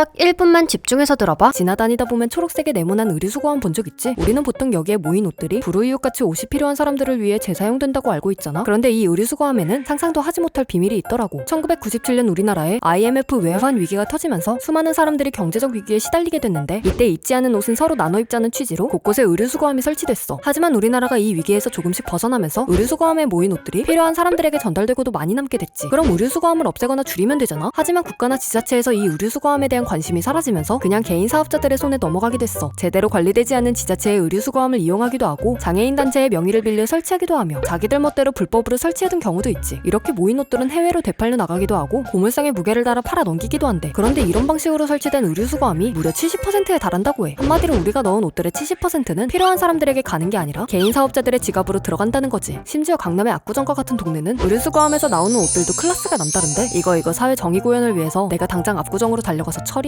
딱 1분만 집중해서 들어봐. 지나다니다 보면 초록색의 네모난 의류수거함 본 적 있지? 우리는 보통 여기에 모인 옷들이 불우이웃같이 옷이 필요한 사람들을 위해 재사용된다고 알고 있잖아. 그런데 이 의류수거함에는 상상도 하지 못할 비밀이 있더라고. 1997년 우리나라에 IMF 외환 위기가 터지면서 수많은 사람들이 경제적 위기에 시달리게 됐는데 이때 입지 않은 옷은 서로 나눠 입자는 취지로 곳곳에 의류수거함이 설치됐어. 하지만 우리나라가 이 위기에서 조금씩 벗어나면서 의류수거함에 모인 옷들이 필요한 사람들에게 전달되고도 많이 남게 됐지. 그럼 의류수거함을 없애거나 줄이면 되잖아. 하지만 국가나 지자체에서 이 의류수거함에 대한 관심이 사라지면서 그냥 개인 사업자들의 손에 넘어가게 됐어. 제대로 관리되지 않은 지자체의 의류수거함을 이용하기도 하고 장애인 단체의 명의를 빌려 설치하기도 하며 자기들 멋대로 불법으로 설치하던 경우도 있지. 이렇게 모인 옷들은 해외로 되팔려 나가기도 하고 고물상에 무게를 달아 팔아 넘기기도 한대. 그런데 이런 방식으로 설치된 의류수거함이 무려 70%에 달한다고 해. 한마디로 우리가 넣은 옷들의 70%는 필요한 사람들에게 가는 게 아니라 개인 사업자들의 지갑으로 들어간다는 거지. 심지어 강남의 압구정과 같은 동네는 의류수거함에서 나오는 옷들도 클래스가 남다른데 이거 이거 사회 정의 구현을 위해서 내가 당장 압구정으로 달려가서 처리